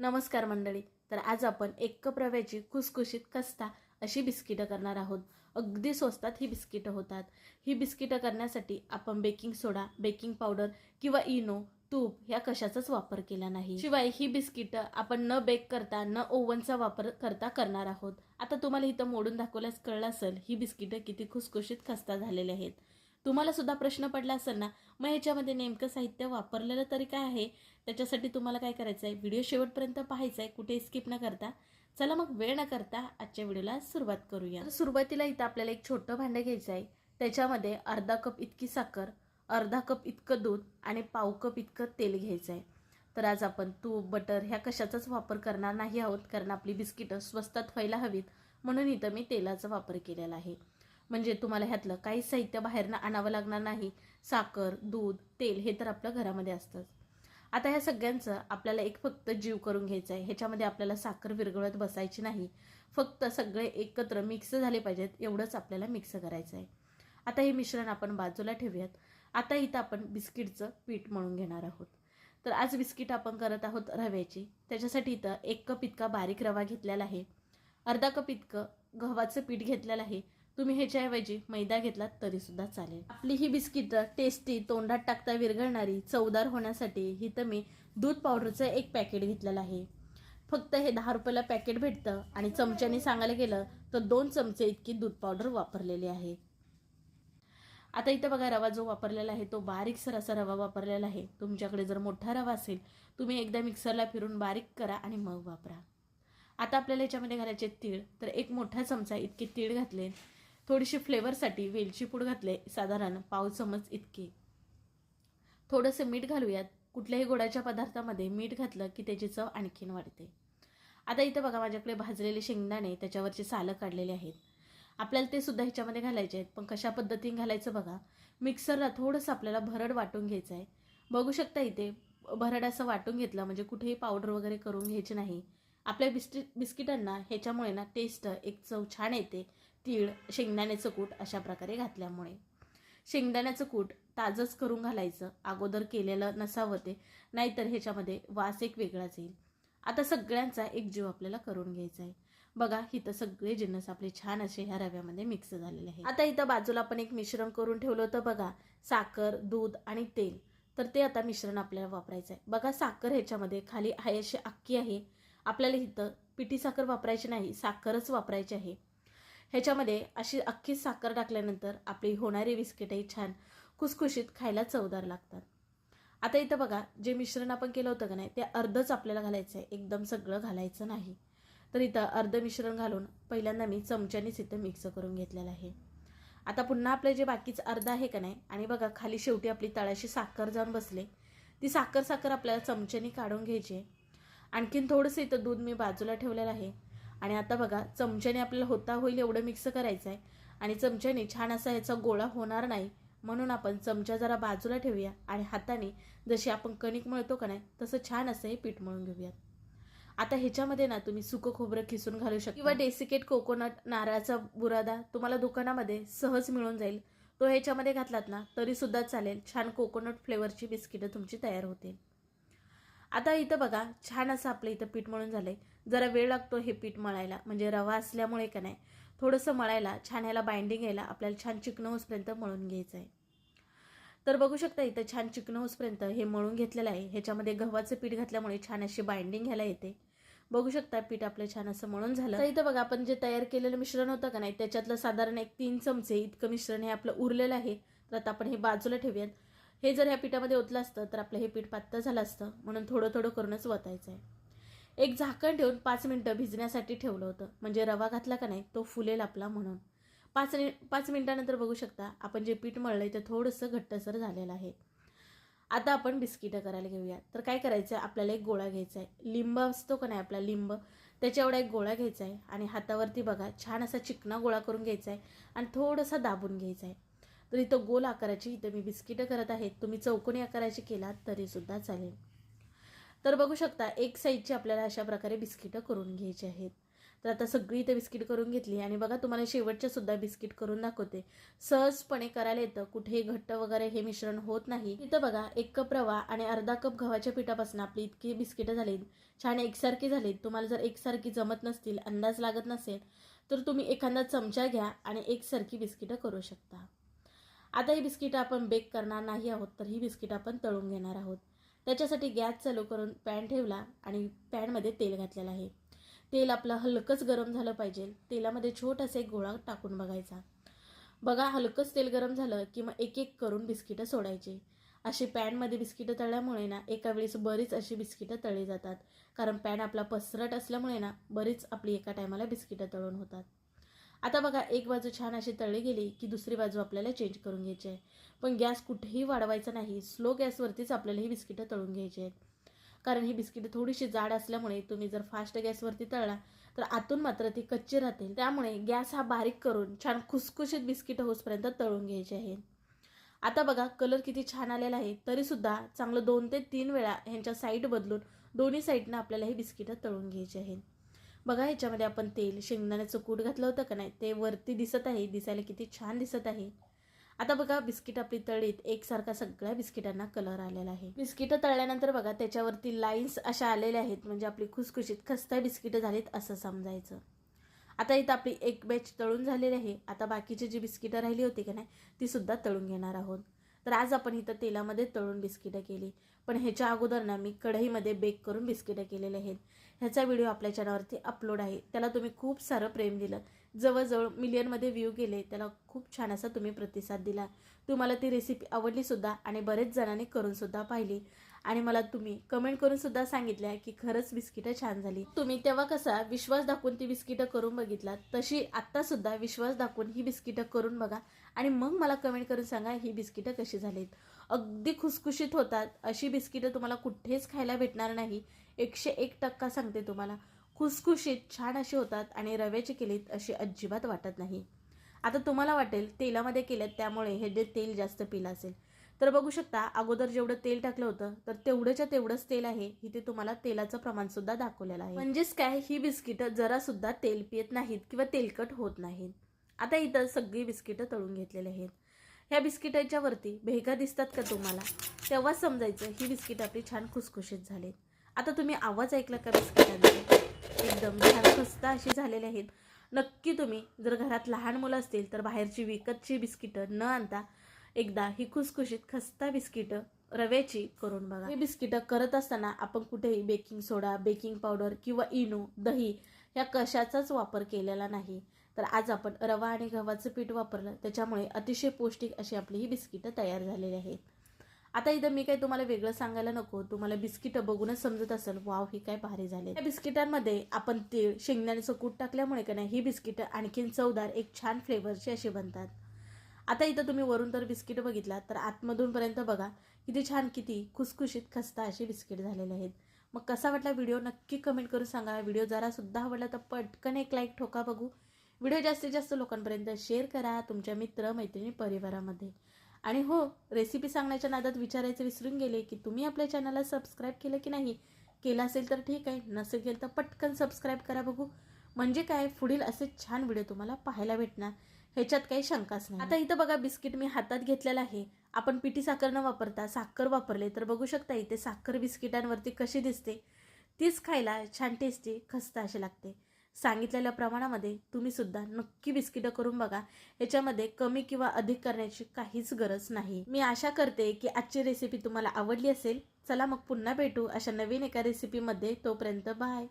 नमस्कार मंडळी. तर आज आपण एक कप रव्याची खुसखुशीत कस्ता अशी बिस्किटं करणार आहोत. अगदी स्वस्तात ही बिस्किटं होतात. ही बिस्किटं करण्यासाठी आपण बेकिंग सोडा बेकिंग पावडर किंवा इनो तूप ह्या कशाचाच वापर केला नाही. शिवाय ही बिस्किटं आपण न बेक करता न ओव्हनचा वापर करता करणार आहोत. आता तुम्हाला इथं मोडून दाखवल्यास कळलं असेल ही बिस्किटं किती खुसखुशीत खस्ता झालेले आहेत. तुम्हाला सुद्धा प्रश्न पडला असेल ना मग ह्याच्यामध्ये नेमकं साहित्य वापरलेलं तरी काय आहे? त्याच्यासाठी तुम्हाला काय करायचं आहे? व्हिडिओ शेवटपर्यंत पाहायचा आहे कुठे स्किप न करता. चला मग वेळ न करता आजच्या व्हिडिओला सुरुवात करूया. सुरुवातीला इथं आपल्याला एक छोटं भांडं घ्यायचं आहे. त्याच्यामध्ये अर्धा कप इतकी साखर अर्धा कप इतकं दूध आणि पाव कप इतकं तेल घ्यायचं आहे. तर आज आपण तूप बटर ह्या कशाचाच वापर करणार नाही आहोत कारण आपली बिस्किटं स्वस्तात व्हायला हवीत म्हणून इथं मी तेलाचा वापर केलेला आहे. म्हणजे तुम्हाला ह्यातलं काही साहित्य बाहेरनं आणावं लागणार नाही. साखर दूध तेल हे तर आपलं घरामध्ये असतंच. आता ह्या सगळ्यांचं आपल्याला एक फक्त जीव करून घ्यायचं आहे. ह्याच्यामध्ये आपल्याला साखर विरघळत बसायची नाही. फक्त सगळे एकत्र मिक्स झाले पाहिजेत एवढंच आपल्याला मिक्स करायचं आहे. आता हे मिश्रण आपण बाजूला ठेवूयात. आता इथं आपण बिस्किटचं पीठ मळून घेणार आहोत. तर आज बिस्किट आपण करत आहोत रव्याची. त्याच्यासाठी इथं एक कप इतका बारीक रवा घेतलेला आहे. अर्धा कप इतकं गव्हाचं पीठ घेतलेलं आहे. तुम्ही ह्याच्याऐवजी मैदा घेतलात तरी सुद्धा चालेल. आपली ही बिस्किट टेस्टी तोंडात टाकता विरघळणारी चवदार होण्यासाठी ही तर मी दूध पावडरचं एक पॅकेट घेतलेलं आहे. फक्त हे दहा रुपयाला पॅकेट भेटतं आणि चमच्याने सांगायला गेलं तर दोन चमचे इतकी दूध पावडर वापरलेली आहे. आता इथं बघा रवा जो वापरलेला आहे तो बारीकसर असा रवा वापरलेला आहे. तुमच्याकडे जर मोठा रवा असेल तुम्ही एकदा मिक्सरला फिरून बारीक करा आणि मग वापरा. आता आपल्याला याच्यामध्ये घालायचे तीळ तर एक मोठा चमचा इतके तीळ घातले थोडीशी फ्लेवरसाठी वेलची पूड घातले साधारण पाव चमच इतके. थोडंसं मीठ घालूयात. कुठल्याही गोडाच्या पदार्थामध्ये मीठ घातलं की त्याची चव आणखीन वाढते. आता इथं बघा माझ्याकडे भाजलेले शेंगदाणे त्याच्यावरचे सालं काढलेले आहेत. आपल्याला ते सुद्धा ह्याच्यामध्ये घालायचे आहेत. पण कशा पद्धतीने घालायचं बघा. मिक्सरला थोडंसं आपल्याला भरड वाटून घ्यायचं आहे. बघू शकता इथे भरड असं वाटून घेतलं म्हणजे कुठेही पावडर वगैरे करून घ्यायची नाही. आपल्या बिस्किट बिस्किटांना ह्याच्यामुळे ना टेस्ट एक चव छान येते. तीळ शेंगदाण्याचं कूट अशा प्रकारे घातल्यामुळे. शेंगदाण्याचं कूट ताजंच करून घालायचं. अगोदर केलेलं नसावं ते. नाहीतर ह्याच्यामध्ये वास एक वेगळाच येईल. आता सगळ्यांचा एक जीव आपल्याला करून घ्यायचा आहे. बघा इथं सगळे जिन्नस आपले छान असे ह्या रव्यामध्ये मिक्स झालेले आहे आता इथं बाजूला आपण एक मिश्रण करून ठेवलं होतं बघा. साखर दूध आणि तेल. तर ते आता मिश्रण आपल्याला वापरायचं आहे. बघा साखर ह्याच्यामध्ये खाली आहे अशी अक्की आहे. आपल्याला इथं पिठी साखर वापरायची नाही साखरच वापरायची आहे. ह्याच्यामध्ये अशी अख्खी साखर टाकल्यानंतर आपली होणारी बिस्किटही छान खुसखुशीत खायला चवदार लागतात. आता इथं बघा जे मिश्रण आपण केलं होतं का नाही ते अर्धच आपल्याला घालायचं आहे एकदम सगळं घालायचं नाही. तर इथं अर्ध मिश्रण घालून पहिल्यांदा मी चमच्यानेच इथं मिक्स करून घेतलेलं आहे. आता पुन्हा आपलं जे बाकीचं अर्ध आहे का नाही आणि बघा खाली शेवटी आपली तळाशी साखर जाऊन बसले. ती साखर साखर आपल्याला चमच्याने काढून घ्यायची आहे. आणखीन थोडंसं इथं दूध मी बाजूला ठेवलेलं आहे. आणि आता बघा चमच्याने आपल्याला होता होईल एवढं मिक्स करायचं आहे आणि चमच्याने छान असा ह्याचा गोळा होणार नाही. म्हणून आपण चमचा जरा बाजूला ठेवूया आणि हाताने जशी आपण कणिक मळतो का नाही तसं छान असं हे पीठ मळून घेऊयात. आता ह्याच्यामध्ये ना तुम्ही सुकं खोबरं खिसून घालू शकता. किंवा डेसिकेट कोकोनट नारळाचा बुरादा तुम्हाला दुकानामध्ये सहज मिळून जाईल. तो ह्याच्यामध्ये घातलात ना तरीसुद्धा चालेल. छान कोकोनट फ्लेवरची बिस्किटं तुमची तयार होतील. आता इथं बघा छान असं आपलं इथं पीठ मळून झालंय. जरा वेळ लागतो हे पीठ मळायला म्हणजे रवा असल्यामुळे का नाही थोडंसं मळायला छान ह्याला बाइंडिंग यायला आपल्याला छान चिकनं होसपर्यंत मळून घ्यायचं आहे तर बघू शकता इथं छान चिकनं होसपर्यंत हे मळून घेतलेलं आहे. ह्याच्यामध्ये गव्हाचं पीठ घातल्यामुळे छान अशी बाइंडिंग घ्यायला येते. बघू शकता पीठ आपलं छान असं मळून झालं. तर इथं बघा आपण जे तयार केलेलं मिश्रण होतं का नाही त्याच्यातलं साधारण एक तीन चमचे इतकं मिश्रण हे आपलं उरलेलं आहे. तर आता आपण हे बाजूला ठेवूयात. हे जर ह्या पिठामध्ये ओतलं असतं तर आपलं हे पीठ पातळ झालं असतं. म्हणून थोडं थोडं करूनच वतायचं आहे एक झाकण ठेवून पाच मिनटं भिजण्यासाठी ठेवलं होतं. म्हणजे रवा घातला का नाही तो फुलेल आपला म्हणून. पाच पाच मिनटानंतर बघू शकता आपण जे पीठ मळलं आहे ते थोडंसं घट्टसर झालेलं आहे. आता आपण बिस्किटं करायला घेऊया. तर काय करायचं आहे आपल्याला एक गोळा घ्यायचा आहे लिंब असतो का नाही आपला लिंब त्याच्या एवढा एक गोळा घ्यायचा आहे आणि हातावरती बघा छान असा चिकना गोळा करून घ्यायचा आहे आणि थोडासा दाबून घ्यायचा आहे तर इथं गोल आकाराची इथं मी बिस्किटं करत आहेत. तुम्ही चौकोनी आकाराची केलात तरीसुद्धा चालेल. तर बघू शकता एक साईजची आपल्याला अशा प्रकारे बिस्किटं करून घ्यायची आहेत. तर आता सगळी इथे बिस्किट करून घेतली आणि बघा तुम्हाला शेवटच्या सुद्धा बिस्किट करून दाखवते. सहजपणे करायला येतं कुठेही घट्ट वगैरे हे मिश्रण होत नाही. इथं बघा एक कप रवा आणि अर्धा कप गव्हाच्या पिठापासून आपली इतकी बिस्किटं झालीत. छान एकसारखी झालीत. तुम्हाला जर एकसारखी जमत नसतील अंदाज लागत नसेल तर तुम्ही एखादा चमचा घ्या आणि एकसारखी बिस्किटं करू शकता. आता ही बिस्किटं आपण बेक करणार नाही आहोत तर ही बिस्किट आपण तळून घेणार आहोत. त्याच्यासाठी गॅस चालू करून पॅन ठेवला आणि पॅनमध्ये तेल घातलेलं आहे. तेल आपलं हलकंच गरम झालं पाहिजे. तेलामध्ये छोटासा एक गोळा टाकून बघायचा. बघा हलकंच तेल गरम झालं की मग एक एक करून बिस्किटं सोडायची. अशी पॅनमध्ये बिस्किटं तळल्यामुळे ना एका वेळेस बरीच अशी बिस्किटं तळली जातात. कारण पॅन आपला पसरट असल्यामुळे ना बरीच आपली एका टायमाला बिस्किटं तळून होतात. आता बघा एक बाजू छान अशी तळली गेली की दुसरी बाजू आपल्याला चेंज करून घ्यायची आहे. पण गॅस कुठेही वाढवायचा नाही स्लो गॅसवरतीच आपल्याला ही बिस्किटं तळून घ्यायची आहेत. कारण ही बिस्किटं थोडीशी जाड असल्यामुळे तुम्ही जर फास्ट गॅसवरती तळला तर आतून मात्र ती कच्ची राहतील. त्यामुळे गॅस हा बारीक करून छान खुसखुशीत बिस्किटं होसपर्यंत तळून घ्यायची आहे आता बघा कलर किती छान आलेला आहे तरीसुद्धा चांगलं दोन ते तीन वेळा ह्यांच्या साईड बदलून दोन्ही साईडनं आपल्याला ही बिस्किटं तळून घ्यायची आहेत. बघा ह्याच्यामध्ये आपण तेल शेंगदाण्याचं कूट घातलं होतं का नाही ते वरती दिसत आहे दिसायला किती छान दिसत आहे. आता बघा बिस्किट आपली तळीत एकसारखा सगळ्या बिस्किटांना कलर आलेला आहे. बिस्किटं तळल्यानंतर बघा त्याच्यावरती लाईन्स अशा आलेल्या आहेत म्हणजे आपली खुसखुशीत खस्ता बिस्किटं झालीत असं समजायचं. आता इथं आपली एक बॅच तळून झालेली आहे. आता बाकीची जी बिस्किटं राहिली होती का नाही ती सुद्धा तळून घेणार आहोत. तर आज आपण इथं तेलामध्ये तळून बिस्किटं केली. पण ह्याच्या अगोदर ना मी कढईमध्ये बेक करून बिस्किटं केलेले आहेत. ह्याचा व्हिडिओ आपल्या चॅनलवरती अपलोड आहे. त्याला तुम्ही खूप सारं प्रेम दिलं. जवळजवळ मिलियनमध्ये व्ह्यू गेले. त्याला खूप छान असा तुम्ही प्रतिसाद दिला. तुम्हाला ती रेसिपी आवडलीसुद्धा आणि बरेच जणांनी करूनसुद्धा पाहिली. आणि मला तुम्ही कमेंट करून सुद्धा सांगितल्या की खरंच बिस्किटं छान झाली. तुम्ही तेव्हा कसा विश्वास दाखवून ती बिस्किटं करून बघितला तशी आत्ता सुद्धा विश्वास दाखवून ही बिस्किटं करून बघा. आणि मग मला कमेंट करून सांगा ही बिस्किटं कशी झालीत. अगदी खुसखुशीत होतात अशी बिस्किटं तुम्हाला कुठेच खायला भेटणार नाही. एकशे एक टक्का सांगते तुम्हाला. खुसखुशीत छान अशी होतात आणि रव्याची केलीत अशी अजिबात वाटत नाही. आता तुम्हाला वाटेल तेलामध्ये केल्यात त्यामुळे हे जे तेल जास्त पिलं असेल. तर बघू शकता अगोदर जेवढं तेल टाकलं होतं तर तेवढंच्या तेवढंच तेल आहे. इथे तुम्हाला तेलाचं प्रमाण सुद्धा दाखवलेलं आहे. म्हणजेच काय ही बिस्किटं जरा सुद्धा तेल पियत नाहीत किंवा तेलकट होत नाहीत. आता इथं सगळी बिस्किटं तळून घेतलेली आहेत. ह्या बिस्किटाच्या वरती भेगा दिसतात का तुम्हाला? तेव्हा समजायचं ही बिस्किट आपली छान खुसखुशीत झालीत. आता तुम्ही आवाज ऐकला का बिस्किटांचे? एकदम छान खस्ता अशी झालेली आहेत. नक्की तुम्ही जर घरात लहान मुलं असतील तर बाहेरची विकतची बिस्किटं न आणता एकदा ही खुसखुशीत खस्ता बिस्किटं रव्याची करून बघा. ही बिस्किटं करत असताना आपण कुठेही बेकिंग सोडा बेकिंग पावडर किंवा इनो दही या कशाचाच वापर केलेला नाही. तर आज आपण रवा आणि गव्हाचं पीठ वापरलं त्याच्यामुळे अतिशय पौष्टिक अशी आपली ही बिस्किटं तयार झालेली आहेत. आता इथं मी काही तुम्हाला वेगळं सांगायला नको. तुम्हाला बिस्किटं बघूनच समजत असेल वाव ही काय भारी झाले या बिस्किटांमध्ये आपण तीळ शेंगदाण्याचं कूट टाकल्यामुळे का नाही ही बिस्किटं आणखीन चवदार एक छान फ्लेवरची अशी बनतात. आता इथं तुम्ही वरून तर बिस्किट बघितला तर आतमधूनपर्यंत बघा किती छान किती खुसखुशीत खस्ता अशी बिस्किट झालेले आहेत. मग कसा वाटला व्हिडिओ नक्की कमेंट करून सांगा. व्हिडिओ जरासुद्धा आवडला तर पटकन एक लाईक ठोका बघू. व्हिडिओ जास्तीत जास्त लोकांपर्यंत शेअर करा तुमच्या मित्र मैत्रिणी परिवारामध्ये. आणि हो रेसिपी सांगण्याच्या नादात विचारायचं विसरून गेले की तुम्ही आपल्या चॅनलला सबस्क्राईब केलं की नाही? केलं असेल तर ठीक आहे नसेल केलं तर पटकन सबस्क्राईब करा बघू. म्हणजे काय? पुढील असे छान व्हिडिओ तुम्हाला पाहायला भेटणार. ह्याच्यात काही शंकाच नाही. आता इथं बघा बिस्किट मी हातात घेतलेलं आहे. आपण पिठी साखर न वापरता साखर वापरले तर बघू शकता इथे साखर बिस्किटांवरती कशी दिसते. तीच खायला छान टेस्टी खस्ता अशी लागते. सांगितलेल्या प्रमाणामध्ये तुम्ही सुद्धा नक्की बिस्किटं करून बघा. याच्यामध्ये कमी किंवा अधिक करण्याची काहीच गरज नाही. मी आशा करते की आजची रेसिपी तुम्हाला आवडली असेल. चला मग पुन्हा भेटू अशा नवीन एका रेसिपीमध्ये तोपर्यंत बाय